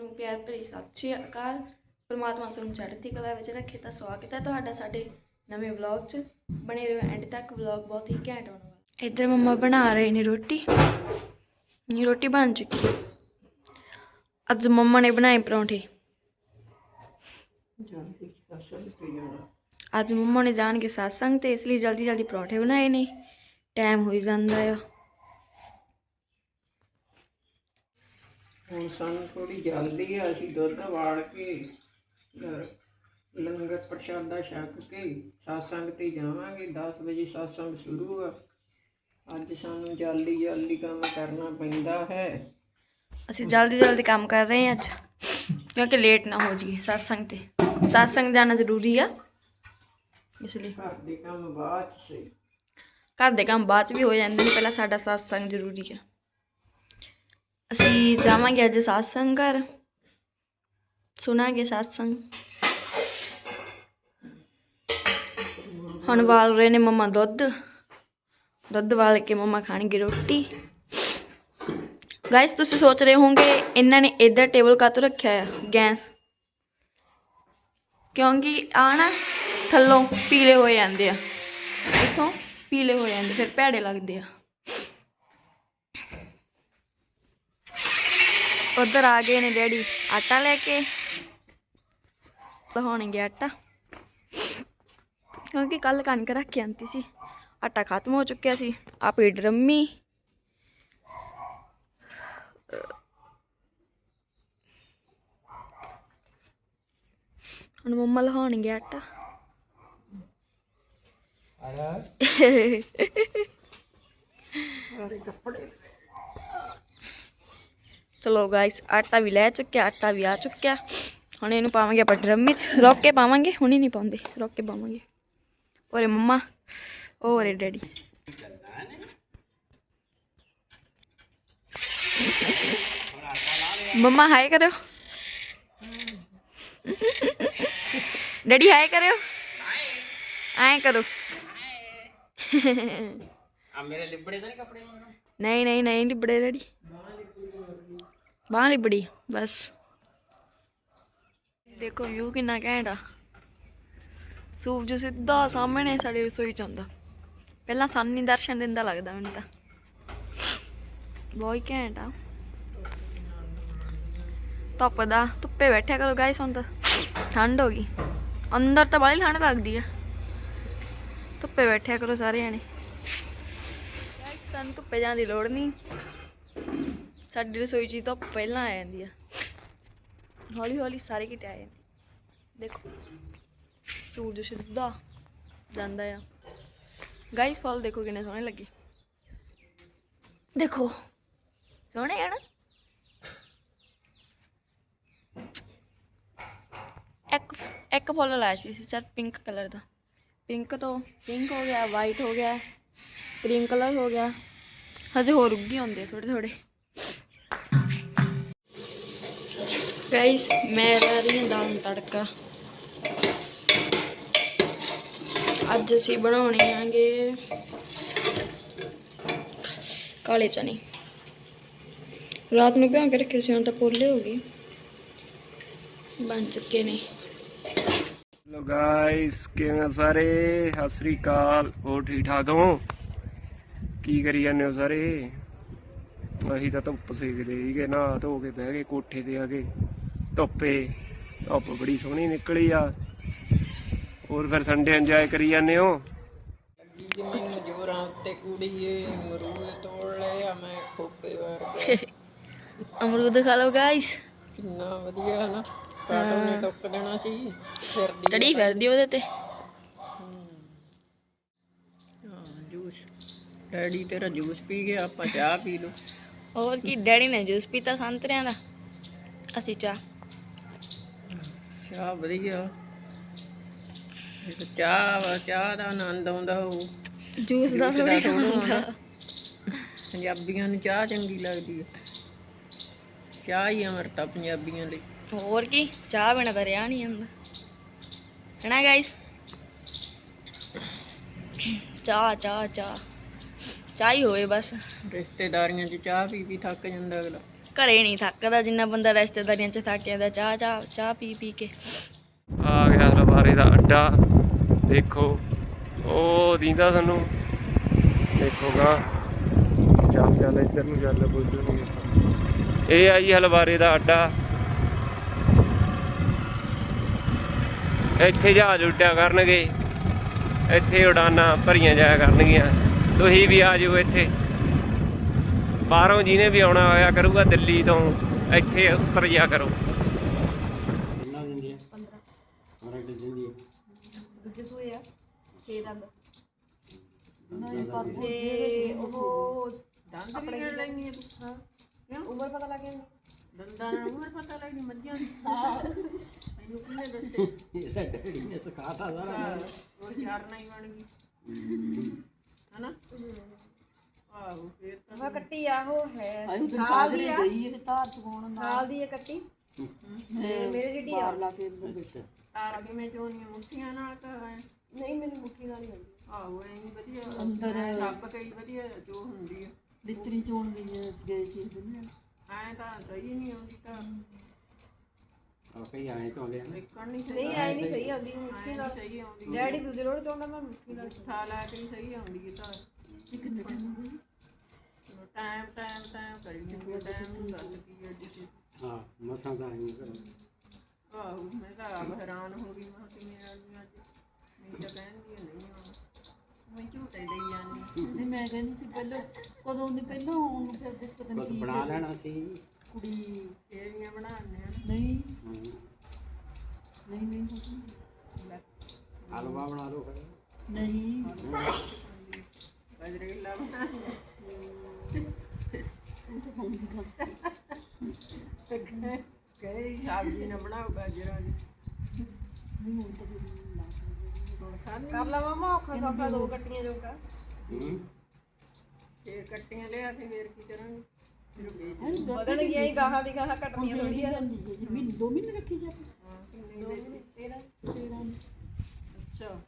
ਨੂੰ ਪਿਆਰ ਭਰੀ ਸਤਿ ਸ਼੍ਰੀ ਅਕਾਲ। ਪ੍ਰਮਾਤਮਾ ਸਾਨੂੰ ਚੜ੍ਹਦੀ ਕਲਾ ਵਿੱਚ ਰੱਖੇ ਤਾਂ ਸਵਾਗਤ ਹੈ ਤੁਹਾਡਾ ਸਾਡੇ ਨਵੇਂ ਵਲੌਗ 'ਚ। ਬਣੇ ਰਹੋ ਐਂਡ ਤੱਕ ਵਲੌਗ ਬਹੁਤ ਹੀ ਘੈਂਟ ਹੋਣ ਵਾਲਾ। ਇੱਧਰ ਮੰਮਾ ਬਣਾ ਰਹੇ ਨੇ ਰੋਟੀ। ਨੀ, ਰੋਟੀ ਬਣ ਚੁੱਕੀ। ਅੱਜ ਮੰਮਾ ਨੇ ਬਣਾਏ ਪਰੌਂਠੇ। ਅੱਜ ਮੰਮਾ ਨੇ ਜਾਣ ਕੇ satsang ਤੇ, ਇਸ ਲਈ ਜਲਦੀ ਜਲਦੀ ਪਰੌਂਠੇ ਬਣਾਏ ਨੇ। ਟਾਈਮ ਹੋਈ ਜਾਂਦਾ ਆ। ਹੁਣ ਸਾਨੂੰ ਥੋੜੀ ਜਲਦੀ ਆ ਅਸੀਂ ਦੁੱਧ ਵਾਲ ਕੇ ਲੰਗਰ ਪ੍ਰਸ਼ਾਦਾ ਛਕ ਕੇ satsang ਤੇ ਜਾਵਾਂਗੇ। 10 ਵਜੇ satsang ਸ਼ੁਰੂ ਆ। ਅੱਜ ਸਾਨੂੰ ਜਲਦੀ ਜਲਦੀ ਕੰਮ ਕਰਨਾ ਪੈਂਦਾ ਹੈ। ਅਸੀਂ ਜਲਦੀ ਜਲਦੀ ਕੰਮ ਕਰ ਰਹੇ ਹਾਂ ਅੱਜ ਕਿਉਂਕਿ ਲੇਟ ਨਾ ਹੋ ਜਾਈਏ satsang ਤੇ। satsang ਜਾਣਾ ਜ਼ਰੂਰੀ ਆ। ਇਸ ਲਈ ਘਰ ਦੇ ਕੰਮ ਬਾਅਦ ਸੇ ਘਰ ਦੇ ਕੰਮ ਬਾਅਦ ਚ ਵੀ ਹੋ ਜਾਂਦੇ ਨੇ ਪਹਿਲਾਂ ਸਾਡਾ satsang ਜ਼ਰੂਰੀ ਆ। ਅਸੀਂ ਜਾਵਾਂਗੇ ਅੱਜ satsang ਘਰ। ਸੁਣਾਂਗੇ satsang ਹੁਣ ਵਾਲ ਰਹੇ ਨੇ ਮਮਾ ਦੁੱਧ। ਦੁੱਧ ਵਾਲ ਕੇ ਮਮਾ ਖਾਣਗੇ ਰੋਟੀ। ਗਾਇਸ ਤੁਸੀਂ ਸੋਚ ਰਹੇ ਹੋਵੋਗੇ, ਇਹਨਾਂ ਨੇ ਇੱਧਰ ਟੇਬਲ ਕਾਤੋਂ ਰੱਖਿਆ ਆ? ਗੈਸ ਕਿਉਂਕਿ ਆ ਨਾ ਥੱਲੋਂ ਪੀਲੇ ਹੋ ਜਾਂਦੇ ਆ। ਇੱਥੋਂ ਪੀਲੇ ਹੋ ਜਾਂਦੇ, ਫਿਰ ਭੈੜੇ ਲੱਗਦੇ ਆ। ਉਧਰ ਆ ਗਏ ਨੇ ਡੈਡੀ। ਆਟਾ ਲੈ ਕੇ। ਲਹਾਉਣਗੇ ਆਟਾ। ਕਿਉਂਕਿ ਕੱਲ ਕਣਕ ਰੱਖ ਕੇ ਆਂਤੀ ਸੀ। ਆਟਾ ਖਤਮ ਹੋ ਚੁੱਕਿਆ ਸੀ। ਆ ਪੀ ਡਰਮੀ ਹੁਣ ਮੰਮਾ ਲਹਾਉਣਗੇ ਆਟਾ। ਸਾਰੇ ਕੱਪੜੇ। ਚਲੋ ਗਾਇਸ ਆਟਾ ਵੀ ਲੈ ਚੁੱਕਿਆ ਆਟਾ ਵੀ ਆ ਚੁੱਕਿਆ। ਹੁਣ ਇਹਨੂੰ ਪਾਵਾਂਗੇ ਆਪਾਂ ਡਰਮ ਵਿੱਚ। ਰੋਕ ਕੇ ਪਾਵਾਂਗੇ ਹੁਣੀ ਨਹੀਂ ਪਾਉਂਦੇ ਰੋਕ ਕੇ ਪਾਵਾਂਗੇ। ਔਰੇ ਮੰਮਾ ਔਰੇ ਡੈਡੀ। ਮੰਮਾ ਹਾਈ ਕਰਿਓ। ਡੈਡੀ ਹਾਈ ਕਰਿਓ। ਐਂ ਕਰੋ। ਆ ਮੇਰੇ ਲਿਬੜੇ ਤਾਂ ਨਹੀਂ ਕੱਪੜੇ ਨਹੀਂ ਨਹੀਂ ਨਹੀਂ ਲਿਬੜੇ ਡੈਡੀ। ਬਾਂਹ ਲਿਬੜੀ ਬਸ। ਦੇਖੋ ਵਿਊ ਕਿੰਨਾ ਘੈਂਟ ਆ। ਸੂਰਜ ਸਿੱਧਾ ਸਾਹਮਣੇ ਸਾਡੇ ਰਸੋਈ ਚ ਆਉਂਦਾ। ਪਹਿਲਾਂ ਸਾਨੂੰ ਦਰਸ਼ਨ ਦਿੰਦਾ ਲੱਗਦਾ ਮੈਨੂੰ ਤਾਂ। ਬਹੁਤ ਘੈਂਟ ਆ। ਧੁੱਪ ਦਾ ਧੁੱਪੇ ਬੈਠਿਆ ਕਰੋ ਗਾਇਸ ਹੁਣ ਤਾਂ। ਠੰਡ ਹੋ ਗਈ। ਅੰਦਰ ਤਾਂ ਬਾਹਲੀ ਠੰਡ ਲੱਗਦੀ ਆ। ਧੁੱਪੇ ਬੈਠਿਆ ਕਰੋ ਸਾਰੇ ਜਾਣੇ ਸਾਨੂੰ ਧੁੱਪੇ ਜਾਣ ਦੀ ਲੋੜ ਨਹੀਂ। ਸਾਡੀ ਰਸੋਈ 'ਚ ਤਾਂ ਪਹਿਲਾਂ ਆ ਜਾਂਦੀ ਆ। ਹੌਲੀ ਹੌਲੀ ਸਾਰੇ ਕਿਤੇ ਆ ਜਾਂਦੇ। ਦੇਖੋ, ਸੂਰਜ ਸਿੱਧਾ ਜਾਂਦਾ ਆ। ਗਾਈਸ ਫਲ ਦੇਖੋ ਕਿੰਨੇ ਸੋਹਣੇ ਲੱਗੇ। ਦੇਖੋ, ਸੋਹਣੇ ਆ ਨਾ? ਇੱਕ ਇੱਕ ਫੁੱਲ ਲਾਇਆ ਸੀ ਅਸੀਂ ਸਿਰਫ ਪਿੰਕ ਕਲਰ ਦਾ। ਪਿੰਕ ਤੋਂ ਪਿੰਕ ਹੋ ਗਿਆ ਵਾਈਟ ਹੋ ਗਿਆ ਕਰੀਮ ਕਲਰ ਹੋ ਗਿਆ। ਹਜੇ ਹੋਰ ਉੱਗੀ ਹੁੰਦੇ ਥੋੜੇ ਥੋੜੇ ਗਾਈਸ ਮੈਂ ਲਾ ਰਹੀ ਹਾਂ ਦਾਲ ਨੂੰ ਤੜਕਾ। ਅੱਜ ਅਸੀਂ ਬਣਾਉਣੇ ਆਂਗੇ ਕਾਲੇ ਚਨੇ। ਰਾਤ ਨੂੰ ਭਿਓ ਕੇ ਰੱਖੇ ਸੀ, ਹੁਣ ਤਾਂ ਪੋਲੇ ਹੋ ਗਏ। ਬਣ ਚੁੱਕੇ ਨੇ। ਲੋ ਗਾਇਸ ਕਿਵੇਂ ਸਾਰੇ? ਸਤਿ ਸ੍ਰੀ ਅਕਾਲ, ਹੋਰ ਠੀਕ ਠਾਕ ਹੋ? ਕੀ ਕਰੀ ਜਾਂਦੇ ਹੋ ਸਾਰੇ? ਅਸੀਂ ਤਾਂ ਧੁੱਪ ਸੇਕਦੇ ਸੀਗੇ ਨਾ ਧੋ ਕੇ ਬਹਿ ਗਏ, ਕੋਠੇ ਤੇ ਆ ਕੇ ਧੁੱਪੇ ਧੁੱਪ ਬੜੀ ਸੋਹਣੀ ਨਿਕਲੀ ਆ। ਹੋਰ ਫਿਰ ਸੰਡੇ ਇੰਜੋਏ ਕਰੀ ਜਾਂਦੇ ਹੋ? ਲੱਗੀ ਜੀ ਮੈਨੂੰ ਜੋਰਾਂ ਉੱਤੇ ਕੁੜੀਏ ਮਰੂਦ ਤੋੜ ਲਏ ਆ ਮੈਂ ਖੋਪੇ ਵਰਗਾ ਅਮਰੂਦ ਖਾ ਲਓ ਗਾਇਸ ਕਿੰਨਾ ਵਧੀਆ ਨਾ। ਕਾਟੋ ਨੇ ਟੁੱਕ ਦੇਣਾ ਸੀ ਫਿਰਦੀ ਚੜੀ ਫਿਰਦੀ ਉਹਦੇ ਤੇ। ਜੂਸ। ਡੈਡੀ ਤੇਰਾ ਜੂਸ ਪੀ ਗਿਆ ਆਪਾਂ ਚਾਹ ਪੀ ਲਓ। ਹੋਰ ਕੀ ਡੈਡੀ ਨੇ ਜੂਸ ਪੀਤਾ ਸੰਤਰਿਆਂ ਦਾ। ਅਸੀਂ ਚਾਹ। ਚਾਹ ਵਧੀਆ। ਇਹ ਤਾਂ ਚਾਹ ਵਾ ਚਾਹ ਦਾ ਆਨੰਦ ਆਉਂਦਾ ਉਹ। ਜੂਸ ਦਾ ਥੋੜੀ ਹੁੰਦਾ ਪੰਜਾਬੀਆਂ ਨੂੰ ਚਾਹ ਚੰਗੀ ਲੱਗਦੀ ਹੈ ਚਾਹ ਹੀ ਅਮਰਤਾ ਪੰਜਾਬੀਆਂ ਲਈ। ਹੋਰ ਕੀ ਚਾਹ ਬਿਨਾ ਤਾਂ ਰਿਆ ਨਹੀਂ ਜਾਂਦਾ। ਹੈਨਾ ਗਾਇਸ ਚਾਹ ਚਾਹ ਚਾਹ। ਚਾਹ ਹੀ ਹੋਵੇ ਬਸ। ਰਿਸ਼ਤੇਦਾਰੀਆਂ 'ਚ ਚਾਹ ਪੀ ਪੀ ਥੱਕ ਜਾਂਦਾ ਅਗਲਾ। ਘਰੇ ਨਹੀਂ ਥੱਕਦਾ ਜਿੰਨਾ ਬੰਦਾ ਰਿਸ਼ਤੇਦਾਰੀਆਂ 'ਚ ਥੱਕ ਜਾਂਦਾ ਚਾਹ ਚਾਹ ਚਾਹ ਪੀ ਪੀ ਕੇ। ਆ ਗਿਆ ਲਵਾਰੇ ਦਾ ਅੱਡਾ। ਦੇਖੋ ਉਹ ਦੀਂਦਾ ਸਾਨੂੰ। ਦੇਖੋਗਾ ਚੱਲ ਚੱਲ ਇੱਧਰ ਨੂੰ ਚੱਲ ਬੁੱਧੂ ਨੂੰ। ਇਹ ਆਈ ਹਲਵਾਰੇ ਦਾ ਅੱਡਾ। ਇੱਥੇ ਜਹਾਜ਼ ਉੱਡਿਆ ਕਰਨਗੇ। ਇੱਥੇ ਉਡਾਨਾਂ ਭਰੀਆਂ ਜਾਇਆ ਕਰਨਗੀਆਂ। ਤੁਸੀਂ ਵੀ ਆ ਜਾਓ ਇੱਥੇ। ਬਾਹਰੋਂ ਜਿਹਨੇ ਵੀ ਆਉਣਾ ਹੋਇਆ ਕਰੂਗਾ ਦਿੱਲੀ ਤੋਂ ਇੱਥੇ ਉਤਰ ਜਾ ਕਰੋ। ਕਿੰਨਾ ਦਿੰਦੀ ਹੈ? 15 15 ਕਿ ਦਿੰਦੀ ਹੈ। ਦੂਜੇ ਸੂਏ ਆ 6 ਦੰਦ ਤੇ ਉਹ ਦੰਦ ਵੀ ਗਿਣ ਲੈਣੀ ਹੈ ਤੂੰ? ਹਾਂ। ਕਿਉਂ? ਉਮਰ ਪਤਾ ਲੱਗ ਗਿਆ। ਦੰਦਾਂ ਨਾਲ ਉਮਰ ਪਤਾ ਲੱਗਦੀ ਮੱਝਾਂ ਦੀ। ਮੈਨੂੰ ਕਿਹਨੇ ਦੱਸੇ ਇਹ ਤਾਂ ਡੈਡੀ ਨੇ ਸਿਖਾਤਾ ਸਾਰਾ। ਉਹ ਚਾਰਨਾ ਹੀ ਬਣ ਗਈ। ਹਨਾ? ਆਹੋ ਫੇਰ ਤਾਂ ਮੈਂ ਕੱਟੀ ਆ ਉਹ ਹੈ। ਸਾਲ ਦੀ ਆ। ਸਾਲ ਦੀ ਹੈ ਕੱਟੀ। ਤੇ ਮੇਰੇ ਜਿਹੜੀ ਆ। ਤਾਰ ਕਿਵੇਂ ਚੋਣੀਆਂ ਮੁੱਠੀਆਂ ਨਾਲ ਤਾਂ ਐਂ। ਨਹੀਂ ਮੈਨੂੰ ਮੁੱਠੀ ਨਾਲ ਹੀ ਹੁੰਦੀ ਆਹੋ ਐਂ ਹੀ ਵਧੀਆ। ਅੰਦਰ ਰੱਬ ਕਈ ਵਧੀਆ ਜੋ ਹੁੰਦੀ ਹੈ ਬਿਸਤਰੀ ਚੋਣ ਦੀ ਗਏ ਸੀ ਦੁਨੀਆ ਐਂ ਤਾਂ ਸਹੀ ਨਹੀਂ ਆਉਂਦੀ ਤਾਂ। ਆ ਕਈ ਆਏ ਤੋਂ ਲਿਆ ਨਿਕਲ ਨਹੀਂ ਨਹੀਂ ਐ ਨਹੀਂ ਸਹੀ ਆਉਂਦੀ ਮੁੱਠੀ ਨਾਲ। ਸਹੀ ਆਉਂਦੀ। ਡੈਡੀ ਦੂਜੇ ਰੋਡ ਚੋਂਦਾ ਮੈਂ ਮੁੱਠੀ ਨਾਲ। ਠਾ ਲੈ ਕੇ ਹੀ ਸਹੀ ਆਉਂਦੀ ਹੈ ਤਾਂ। ਟਾਈਮ ਟਾਈਮ ਟਾਈਮ ਕਰੀ ਜਾਂਦੀ ਟਾਈਮ ਨੂੰ ਦੱਸ ਕੀ ਹੈ ਜੀ। ਹਾਂ ਮਸਾਂ ਦਾ ਆਈ ਕਰੋ। ਆਹੋ ਮੈਂ ਤਾਂ ਆਪ ਹੈਰਾਨ ਹੋ ਗਈ ਮੈਂ ਕਿ ਮੇਰਾ ਵੀ ਅੱਜ। ਨਹੀਂ ਤਾਂ ਕਹਿੰਦੀ ਨਹੀਂ ਆਉਣਾ ਮੈਂ ਝੂਟੇ ਦੇਈ ਜਾਂਦੀ। ਨਹੀਂ ਮੈਂ ਕਹਿੰਦੀ ਸੀ ਪਹਿਲਾਂ ਕਦੋਂ ਦੀ ਪਹਿਲਾਂ ਆਉਣ ਨੂੰ ਫਿਰ ਦਿੱਕਤ ਨਹੀਂ ਬਣਾ ਲੈਣਾ ਸੀ। ਕੁੜੀ। ਇਹਦੀਆਂ ਬਣਾਉਂਦੇ ਆ? ਨਹੀਂ। ਨਹੀਂ ਨਹੀਂ। ਹਲਵਾ ਬਣਾ ਲਓ ਫਿਰ। ਨਹੀਂ। ਗਜਰੇਲਾ ਬਣਾਉਂਦੇ ਕਹੇ ਸਬਜ਼ੀ ਨਾ ਬਣਾਓ ਗਾਜਰਾਂ ਦੀ ਹੁਣ ਖਾਣੀ ਕਰ ਲਾ ਮਾਮਾ ਔਖਾ ਸੌਖਾ ਦੋ ਕੱਟੀਆਂ ਜੋਗਾ ਹੂੰ। ਫੇਰ ਕੱਟੀਆਂ ਲਿਆ ਕੇ ਫੇਰ ਕੀ ਕਰਾਂਗੇ? ਫਿਰ ਵੇਚ ਬਦਲ ਗਿਆ ਹੀ ਗਾਹਾਂ ਦੀ ਗਾਹਾਂ ਕੱਟਣੀਆਂ ਥੋੜੀ ਆ ਮਹੀਨੇ ਦੋ ਮਹੀਨੇ ਰੱਖੀ ਜਾਵੇ ਹਾਂ ਕਿੰਨੇ ਵੇਚੀ ਤੇਰਾ ਅੱਛਾ।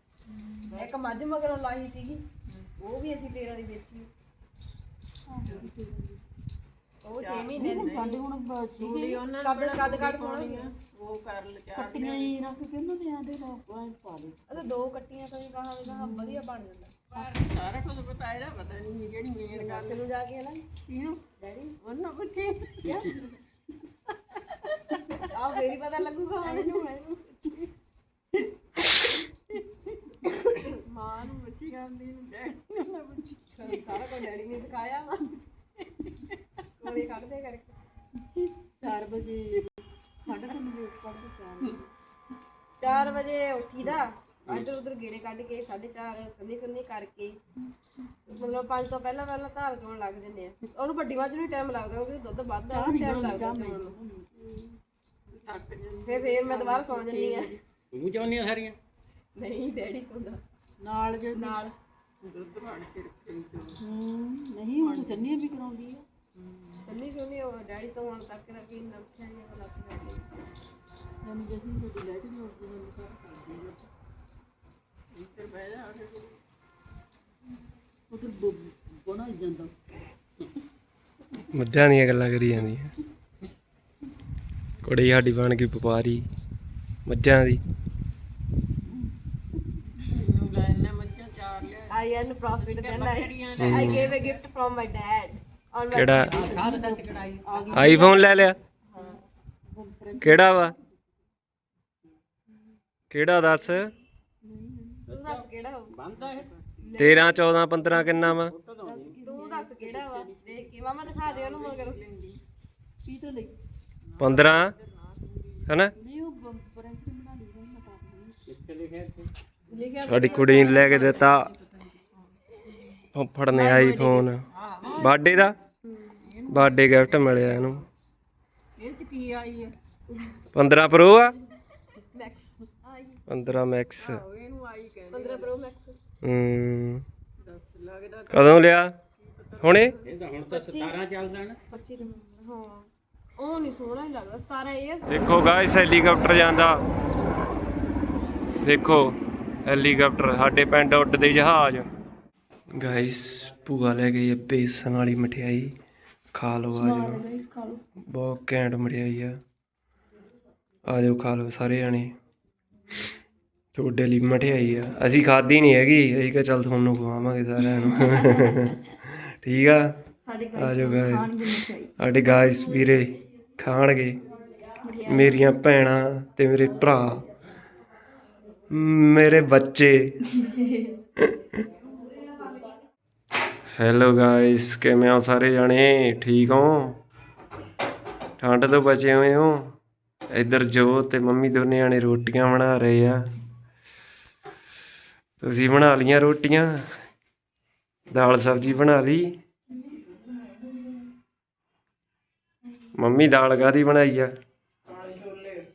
ਇੱਕ ਮੱਝ ਮਗਰੋਂ ਲਾਈ ਸੀਗੀ। ਉਹ ਵੀ ਅਸੀਂ 13 ਦੀ ਵੇਚੀ। ਉਹ 6 ਮਹੀਨੇ ਦੀ ਸਾਡੇ ਹੁਣ ਸੀਗੇ ਉਹਨਾਂ ਕੱਦ ਨੂੰ ਕੱਦ ਕੱਦ ਸੋਹਣਾ ਸੀ ਉਹ ਕਰ ਲਚਾ ਕੱਟੀਆਂ ਹੀ ਰੱਖ ਕੇ ਉਹਨਾਂ ਦੇ ਆਂਦੇ ਨਾ ਪਾ ਲਏ ਅਰੇ ਦੋ ਕੱਟੀਆਂ ਤੋਂ ਹੀ ਗਾਹਾਂ ਦੀ ਗਾਹਾਂ ਵਧੀਆ ਬਣ ਜਾਂਦਾ। ਸਾਰਾ ਕੁਝ ਪਤਾ ਇਹਦਾ ਪਤਾ ਨਹੀਂ ਜਿਹੜੀ ਮੇਨ ਗੱਲ ਚਲੋ ਜਾ ਕੇ ਨਾ ਕਿਹਨੂੰ? ਡੈਡੀ। ਉਹਨਾਂ ਪੁੱਛੇ। ਆਹ ਫੇਰ ਹੀ ਪਤਾ ਲੱਗੂਗਾ ਮੈਨੂੰ ਮੈਨੂੰ ਮਾਂ ਨੂੰ ਪੁੱਛੀ ਜਾਂਦੀ ਨੂੰ ਡੈਡੀ ਨੂੰ ਨਾ ਪੁੱਛੀ। ਸਾਰਾ ਕੁਝ ਡੈਡੀ ਨੇ ਸਿਖਾਇਆ ਕੋਲੇ ਕੱਢਦੇ ਕਰਕੇ। 4 ਵਜੇ। ਸਾਢੇ ਤਿੰਨ ਵਜੇ ਪੜਦੇ ਚਾਰ 4 ਵਜੇ ਉੱਠੀਦਾ। ਇੱਧਰ ਉਧਰ ਗੇੜੇ ਕੱਢ ਕੇ 4:30 ਸੰਨੀ ਸੰਨੀ ਕਰਕੇ। ਮਤਲਬ 5 ਤੋਂ ਪਹਿਲਾਂ ਪਹਿਲਾਂ ਧਾਰ ਚੋਣ ਲੱਗ ਜੰਨੇ ਆ। ਉਹਨੂੰ ਵੱਡੀ ਮੱਝ ਨੂੰ ਟਾਈਮ ਲੱਗਦਾ ਕਿਉਂਕਿ ਦੁੱਧ ਵੱਧਦਾ ਉਹਨੂੰ ਟਾਈਮ ਲੱਗਦਾ ਚੋਣ ਨੂੰ। ਥੱਕ ਜਾਂਦੀ ਫੇਰ ਫੇਰ ਮੈਂ ਦੁਬਾਰਾ ਸੌਂ ਜੰਨੀ ਆ। ਤੂੰ ਚਾਹੁੰਦੀਆਂ ਸਾਰੀਆਂ? ਨਹੀਂ ਡੈਡੀ ਸੌਂਦਾ। ਨਾਲ ਜੇ ਨਾਲ। ਦੁੱਧ ਫੜ ਕੇ ਰੱਖੀ ਜੋ ਹੂੰ ਨਹੀਂ ਹੁਣ ਸੰਨੀਆਂ ਵੀ ਕਰਾਉਂਦੀ ਆ। ਉਹ ਡੈਡੀ ਤੋਂ ਹੁਣ ਤੱਕ ਦਾ ਕੀ ਨਹੀਂ ਨਹੀਂ ਸਾਰਾ ਇੱਧਰ ਆ ਕੇ ਬਣਾ ਜਾਂਦਾ। ਮੱਝਾਂ ਦੀਆਂ ਗੱਲਾਂ ਕਰੀ ਜਾਂਦੀਆਂ ਕੁੜੀ ਸਾਡੀ ਬਣ ਗਈ ਵਪਾਰੀ ਮੱਝਾਂ ਦੀ। I earn profit then I, I gave a gift from my dad ਕਿਹੜਾ? ਆਈਫੋਨ ਲੈ ਲਿਆ ਕਿਹੜਾ ਵਾ ਕਿਹੜਾ ਦੱਸ ਤੂੰ ਦੱਸ ਕਿਹੜਾ ਬੰਦਾ ਹੈ 13 14 15 ਕਿੰਨਾ ਵਾ? ਤੂੰ ਦੱਸ? ਕਿਹੜਾ ਵਾ ਦੇਖ ਕੇ ਮਾਮਾ ਦਿਖਾ ਦੇ ਉਹਨੂੰ ਮਗਰ ਕੀ ਤਾਂ ਲਈ 15 ਹਨਾ? ਸਾਡੀ ਕੁੜੀ ਨੇ ਲੈ ਕੇ ਦਿੱਤਾ। ਫੁੱਫੜ ਨੇ ਆਈਫੋਨ ਬਰਥਡੇ ਦਾ? ਬਰਥਡੇ ਗਿਫਟ ਮਿਲਿਆ ਇਹਨੂੰ। ਇਹ ਚ ਕੀ ਆਈ ਹੈ 15 ਪ੍ਰੋ ਆ? ਮੈਕਸ ਆਈ 15 ਮੈਕਸ ਉਹ ਇਹਨੂੰ ਆਈ ਕਹਿੰਦੇ 15 ਪ੍ਰੋ ਮੈਕਸ ਹੂੰ। ਦੱਸ ਲੱਗਦਾ ਕਦੋਂ ਲਿਆ? ਹੁਣੇ? ਇਹ ਤਾਂ ਹੁਣ ਤਾਂ 17 ਚੱਲਦਾ ਨਾ। 25 ਹਾਂ। ਉਹ ਨਹੀਂ ਸੋਹਣਾ ਹੀ ਲੱਗਦਾ 17 ਇਹ ਆ। ਦੇਖੋ ਗਾਇਸ ਹੈਲੀਕਾਪਟਰ ਜਾਂਦਾ। ਦੇਖੋ ਹੈਲੀਕਾਪਟਰ ਸਾਡੇ ਪਿੰਡ ਉੱਡਦੇ ਜਹਾਜ਼। ਗਾਇਸ ਭੂਆ ਲੈ ਗਈ ਹੈ ਬੇਸਨ ਵਾਲੀ ਮਠਿਆਈ। ਖਾ ਲਓ ਆ ਜਾਓ। ਹੈ ਗਾਇਸ ਖਾ ਲਓ। ਬਹੁਤ ਘੈਂਟ ਮਠਿਆਈ ਆ। ਆ ਜਾਓ ਖਾ ਲਓ ਸਾਰੇ ਜਣੇ। ਤੁਹਾਡੇ ਲਈ ਮਠਿਆਈ ਆ। ਅਸੀਂ ਖਾਧੀ ਨਹੀਂ ਹੈਗੀ। ਅਸੀਂ ਕਿਹਾ ਚੱਲ ਤੁਹਾਨੂੰ ਖਵਾਵਾਂਗੇ ਸਾਰਿਆਂ ਨੂੰ। ਠੀਕ ਆ? ਸਾਡੇ ਆ ਜਾਓ ਗਾਇਸ। ਖਾਣਗੇ ਸਾਡੇ ਗਾਇਸ ਵੀਰੇ ਖਾਣਗੇ। ਮੇਰੀਆਂ ਭੈਣਾਂ ਤੇ ਮੇਰੇ ਭਰਾ। ਮੇਰੇ ਬੱਚੇ। ਹੈਲੋ ਗਾਇਸ ਕਿਵੇਂ ਹੋ ਸਾਰੇ ਜਣੇ? ਠੀਕ ਹੋ? ਠੰਡ ਤੋਂ ਬਚੇ ਹੋਏ ਹੋ? ਇੱਧਰ ਜੋ ਤੇ ਮੰਮੀ ਦੋਨੇ ਜਾਣੇ ਰੋਟੀਆਂ ਬਣਾ ਰਹੇ ਆ। ਤੁਸੀਂ ਬਣਾ ਲੀਆਂ ਰੋਟੀਆਂ? ਦਾਲ ਸਬਜ਼ੀ ਬਣਾ ਲਈ? ਮੰਮੀ ਦਾਲ ਕਾਦੀ ਬਣਾਈ ਆ? ਕਾਲੇ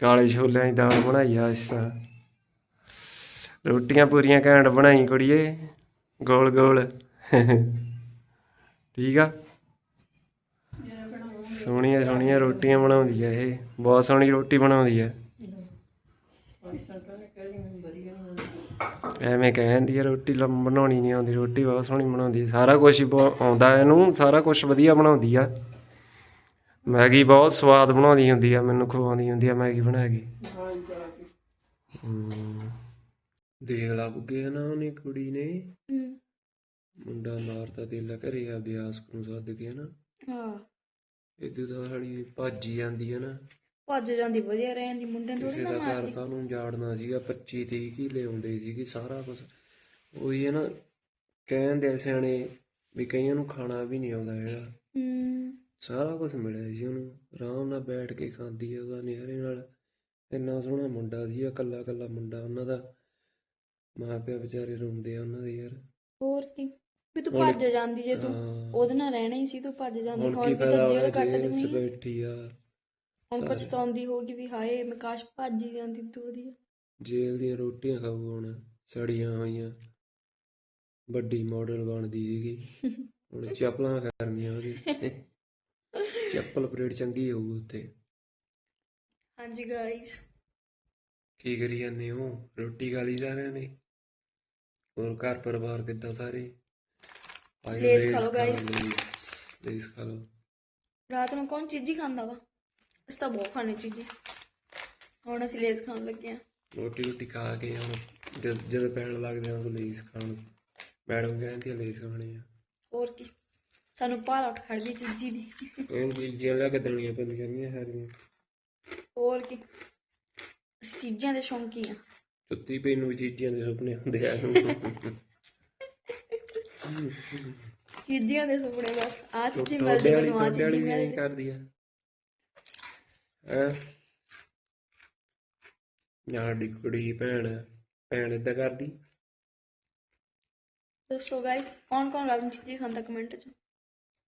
ਕਾਲੇ ਛੋਲਿਆਂ ਦੀ ਦਾਲ ਬਣਾਈ ਆ ਇਸ ਤਰ੍ਹਾਂ। ਰੋਟੀਆਂ ਪੂਰੀਆਂ ਘੈਂਟ ਬਣਾਈ ਕੁੜੀਏ। ਗੋਲ ਗੋਲ। ਠੀਕ ਆ? ਸੋਹਣੀਆਂ ਸੋਹਣੀਆਂ ਰੋਟੀਆਂ ਬਣਾਉਂਦੀ ਆ ਇਹ। ਬਹੁਤ ਸੋਹਣੀ ਰੋਟੀ ਬਣਾਉਂਦੀ ਆ। ਐਵੇਂ ਕਹਿੰਦੀ ਆ, ਰੋਟੀ ਲੰਮ ਬਣਾਉਣੀ ਨਹੀਂ ਆਉਂਦੀ, ਰੋਟੀ ਬਹੁਤ ਸੋਹਣੀ ਬਣਾਉਂਦੀ ਆ। ਸਾਰਾ ਕੁਝ ਹੀ ਆਉਂਦਾ ਇਹਨੂੰ, ਸਾਰਾ ਕੁਝ ਵਧੀਆ ਬਣਾਉਂਦੀ ਆ। ਮੈਗੀ ਬਹੁਤ ਸਵਾਦ ਬਣਾਉਂਦੀ ਹੁੰਦੀ ਆ, ਮੈਨੂੰ ਖਵਾਉਂਦੀ ਹੁੰਦੀ ਆ ਮੈਗੀ ਬਣਾ ਕੇ। ਦੇਖ ਲਾ ਬੁੱਗੇ ਨਾ ਉਹਨੇ ਕੁੜੀ ਨੇ। ਮੁੰਡਾ ਮਾਰਤਾ ਤੇਲਾ ਘਰੇ ਆਪਦੇ ਆਸਕ ਨੂੰ ਸੱਦ ਕੇ ਨਾ। ਹਾਂ। ਇਦੋਂ ਤਾਂ ਸਾਲੀ ਭੱਜੀ ਜਾਂਦੀ ਆ ਨਾ। ਭੱਜ ਜਾਂਦੀ ਵਧੀਆ ਰਹਿ ਜਾਂਦੀ ਮੁੰਡੇ ਨੂੰ ਕਿਸੇ ਥੋੜੀ ਦਾ ਨਾ ਘਰ ਕਾਹਨੂੰ ਜਾੜਨਾ ਸੀਗਾ 25 30 ਕਿਲੇ ਆਉਂਦੇ ਸੀਗੇ ਸਾਰਾ ਕੁਝ ਉਹੀ ਹੈ ਨਾ ਕਹਿੰਦੇ ਸਿਆਣੇ ਵੀ ਕਈਆਂ ਨੂੰ ਖਾਣਾ ਵੀ ਨਹੀਂ ਆਉਂਦਾ ਹੈਗਾ। ਹੂੰ। ਸਾਰਾ ਕੁਝ ਮਿਲਿਆ ਸੀ ਉਹਨੂੰ। ਆਰਾਮ ਨਾਲ ਬੈਠ ਕੇ ਖਾਂਦੀ ਆ ਉਹਦਾ ਨਿਹਰੇ ਨਾਲ। ਇੰਨਾ ਸੋਹਣਾ ਮੁੰਡਾ ਸੀ ਆ ਕੱਲਾ ਕੱਲਾ ਮੁੰਡਾ ਉਹਨਾਂ ਦਾ ਮਾਂ ਪਿਓ ਵਿਚਾਰੇ ਰੋਂਦੇ ਆ ਉਹਨਾਂ ਦੇ ਯਾਰ। ਹੋਰ ਕੀ? ਵੀ ਤੂੰ ਭੱਜ ਜਾਂਦੀ ਜੇ ਤੂੰ। ਉਹਦੇ ਨਾਲ ਰਹਿਣਾ ਹੀ ਸੀ ਤੂੰ ਭੱਜ ਜਾਂਦੀ। ਹੁਣ ਵੀ ਤਾਂ ਜੇਲ੍ਹ ਕੱਟ ਦੇਣੀ। ਬੈਠੀ ਆ। ਹੁਣ ਪਛਤਾਉਂਦੀ ਹੋਗੀ ਵੀ ਹਾਏ ਮੈਂ ਕਾਸ਼ ਭੱਜ ਹੀ ਜਾਂਦੀ ਤੂੰ ਉਹਦੀ। ਜੇਲ੍ਹ ਦੀਆਂ ਰੋਟੀਆਂ ਖਾਊ ਹੁਣ ਸੜੀਆਂ ਹੋਈਆਂ। ਵੱਡੀ ਮਾਡਲ ਬਣਦੀ ਸੀਗੀ। ਹੁਣ ਚੱਪਲਾਂ ਕਰਨੀਆਂ ਉਹਦੀ। ਚੱਪਲ ਪਰੇਡ ਚੰਗੀ ਹੋਊ ਉੱਥੇ। ਹਾਂਜੀ ਗਾਇਸ ਕੀ ਕਰੀ ਜਾਂਦੇ ਹੋ? ਰੋਟੀ ਖਾ ਲਈ ਸਾਰਿਆਂ ਨੇ? ਹੋਰ ਘਰ ਪਰਿਵਾਰ ਕਿੱਦਾਂ ਸਾਰੇ? ਖਾ ਲਓ guys। ਖਾ ਲਓ ਰਾਤ ਨੂੰ ਕੌਣ ਚੀਜ਼ੀ ਖਾਂਦਾ ਵਾ? ਅਸੀਂ ਤਾਂ ਬਹੁਤ ਖਾਣੇ ਚੀਜ਼ੀ। ਹੁਣ ਅਸੀਂ ਲੇਜ਼ ਖਾਣ ਲੱਗੇ ਆ ਰੋਟੀ ਰੋਟੀ ਖਾ ਕੇ ਹੁਣ ਜਦ ਜਦੋਂ ਪੈਣ ਲੱਗਦੇ ਆ ਤਾਂ ਲੇਜ਼ ਖਾਣ। ਮੈਡਮ ਕਹਿੰਦੀ ਆ ਲੇਜ਼ ਖਾਣੇ ਆ। ਹੋਰ ਕੀ? ਸਾਨੂੰ ਭਾਲ ਉੱਠ ਖੜਦੀ ਚੀਜ਼ੀ ਦੀ। ਇਹ ਚੀਜ਼ਾਂ ਲਿਆ ਕੇ ਦੇਣੀਆਂ ਪੈਂਦੀਆਂ ਨੇ ਸਾਰੀਆਂ। ਹੋਰ ਕੀ? ਅਸੀਂ ਚੀਜ਼ਾਂ ਦੇ ਸ਼ੌਂਕੀ ਆ। ਸੁੱਤੀ ਪਈ ਨੂੰ ਵੀ ਚੀਜ਼ਾਂ ਦੇ ਸੁਪਨੇ ਹੁੰਦੇ ਆ। ਚੀਜ਼ੀਆਂ ਦੇ ਸੁਪਨੇ ਬਸ। ਆ ਚੀਜ਼ੀ ਮਿਲਦੀ ਮੈਨੂੰ ਆ ਚੀਜ਼ੀ ਮਿਲਦੀ ਕਰਦੀ ਆ। ਹੈ? ਸਾਡੀ ਕੁੜੀ ਭੈਣ ਭੈਣ ਏਦਾਂ ਕਰਦੀ। ਦੱਸੋ ਗਾਇਸ ਕੌਣ ਕੌਣ ਨੂੰ ਚੀਜ਼ੀ ਖਾਂਦਾ ਕਮੈਂਟ 'ਚ?